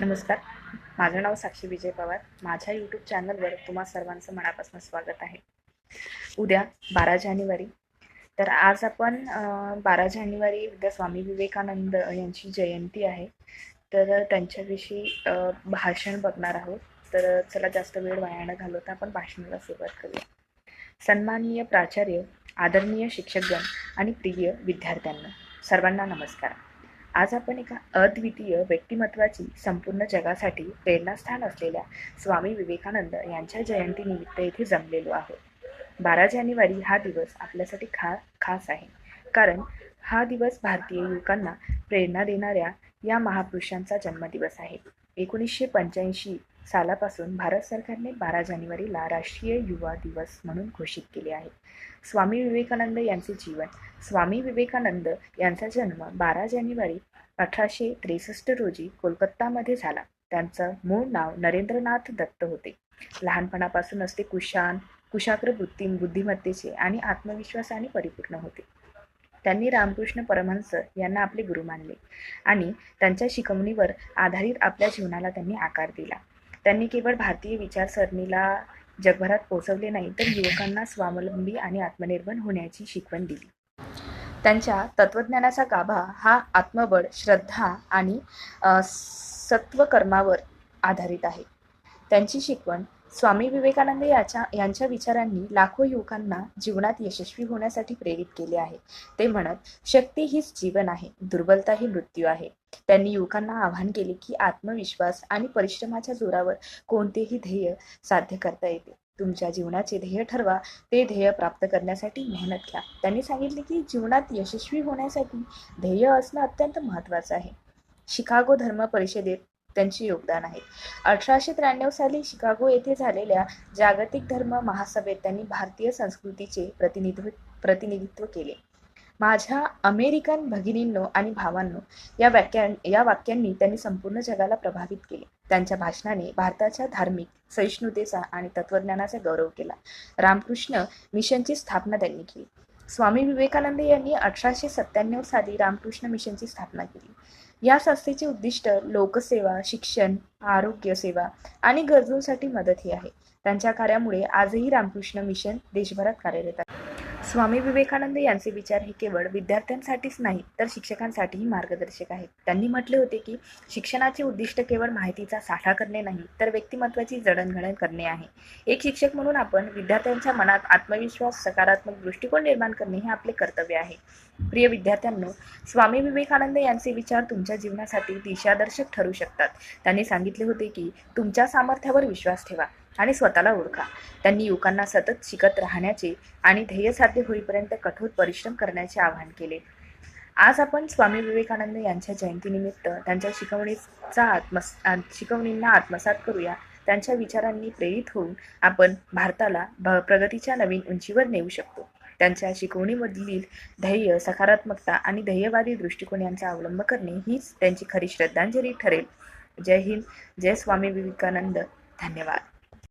नमस्कार. माझं नाव साक्षी विजय पवार. माझ्या यूट्यूब चॅनलवर तुम्हा सर्वांचं मनापासून स्वागत आहे. उद्या बारा जानेवारी. तर आज आपण बारा जानेवारी उद्या स्वामी विवेकानंद यांची जयंती आहे. तर त्यांच्याविषयी भाषण बघणार आहोत. तर चला जास्त वेळ वायानं घालवता आपण भाषणाला सुरुवात करूया. सन्माननीय प्राचार्य आदरणीय शिक्षकगण आणि प्रिय विद्यार्थ्यांना सर्वांना नमस्कार. आज आपण एका अद्वितीय व्यक्तिमत्वाची संपूर्ण जगासाठी प्रेरणास्थान असलेल्या स्वामी विवेकानंद यांच्या जयंतीनिमित्त येथे जमलेलो आहोत. बारा जानेवारी हा दिवस आपल्यासाठी खा खास आहे. कारण हा दिवस भारतीय युवकांना प्रेरणा देणाऱ्या या महापुरुषांचा जन्मदिवस आहे. एकोणीसशे पंच्याऐंशी सालापासून भारत सरकारने बारा जानेवारीला राष्ट्रीय युवा दिवस म्हणून घोषित केले आहे. स्वामी विवेकानंद यांचे जीवन स्वामी विवेकानंद यांचा जन्म बारा जानेवारी अठराशे त्रेसष्ट रोजी कोलकातामध्ये झाला. त्यांचं मूळ नाव नरेंद्रनाथ दत्त होते. लहानपणापासूनच ते कुशान कुशाग्र बुद्धी बुद्धिमत्तेचे आणि आत्मविश्वासाने परिपूर्ण होते. त्यांनी रामकृष्ण परमहंस यांना आपले गुरु मानले आणि त्यांच्या शिकवणीवर आधारित आपल्या जीवनाला त्यांनी आकार दिला. त्यांनी केवळ भारतीय विचारसरणीला जगभरात पोचवले नाही तर युवकांना स्वावलंबी आणि आत्मनिर्भर होण्याची शिकवण दिली. त्यांच्या तत्वज्ञानाचा गाभा हा आत्मबळ श्रद्धा आणि सत्वकर्मावर आधारित आहे. त्यांची शिकवण स्वामी विवेकानंद याच्या यांच्या विचारांनी लाखो युवकांना जीवनात यशस्वी होण्यासाठी प्रेरित केले आहे. ते म्हणत शक्ती हीच जीवन आहे दुर्बलता ही मृत्यू आहे. त्यांनी युवकांना आवाहन केले की आत्मविश्वास आणि परिश्रमाच्या जोरावर कोणतेही ध्येय साध्य करता येते. तुमच्या जीवनाचे ध्येय ठरवा ते ध्येय प्राप्त करण्यासाठी मेहनत घ्या. त्यांनी सांगितले की जीवनात यशस्वी होण्यासाठी ध्येय असणं अत्यंत महत्त्वाचं आहे. शिकागो धर्म परिषदेत त्यांचे योगदान आहे. अठराशे त्र्याण्णव साली शिकागो येथे झालेल्या जागतिक धर्म महासभेत त्यांनी भारतीय संस्कृतीचे प्रतिनिधित्व प्रतिनिधित्व केले. माझ्या अमेरिकन भगिनींनो आणि भावांनो या वाक्या या वाक्यांनी त्यांनी संपूर्ण जगाला प्रभावित केले. त्यांच्या भाषणाने भारताच्या धार्मिक सहिष्णुतेचा आणि तत्वज्ञानाचा गौरव केला. रामकृष्ण मिशनची स्थापना त्यांनी केली. स्वामी विवेकानंद यांनी अठराशे सत्त्याण्णव साली रामकृष्ण मिशनची स्थापना केली. या संस्थेचे उद्दिष्ट लोकसेवा शिक्षण आरोग्य सेवा आणि गरजूंसाठी मदत ही आहे. त्यांच्या कार्यामुळे आजही रामकृष्ण मिशन देशभरात कार्यरत आहे स्वामी विवेकानंद यांचे विचार हे केवळ विद्यार्थ्यांसाठीच नाही तर शिक्षकांसाठीही मार्गदर्शक आहेत. त्यांनी म्हटले होते की शिक्षणाचे उद्दिष्ट केवळ माहितीचा साठा करणे नाही तर व्यक्तिमत्वाची जडणघडण करणे आहे. एक शिक्षक म्हणून आपण विद्यार्थ्यांच्या मनात आत्मविश्वास सकारात्मक दृष्टिकोन निर्माण करणे हे आपले कर्तव्य आहे. प्रिय विद्यार्थ्यांनो स्वामी विवेकानंद यांचे विचार तुमच्या जीवनासाठी दिशादर्शक ठरू शकतात. त्यांनी सांगितले होते की तुमच्या सामर्थ्यावर विश्वास ठेवा. आणि स्वतःला ओळखा. त्यांनी युवकांना सतत शिकत राहण्याचे आणि ध्येय साध्य होईपर्यंत कठोर परिश्रम करण्याचे आवाहन केले. आज आपण स्वामी विवेकानंद यांच्या जयंतीनिमित्त त्यांच्या शिकवणीचा आत्मस शिकवणींना आत्मसात करूया. त्यांच्या विचारांनी प्रेरित होऊन आपण भारताला भ- प्रगतीच्या नवीन उंचीवर नेऊ शकतो. त्यांच्या शिकवणीमधील ध्येय सकारात्मकता आणि ध्येयवादी दृष्टिकोन यांचा अवलंब करणे हीच त्यांची खरी श्रद्धांजली ठरेल. जय हिंद जय स्वामी विवेकानंद. धन्यवाद.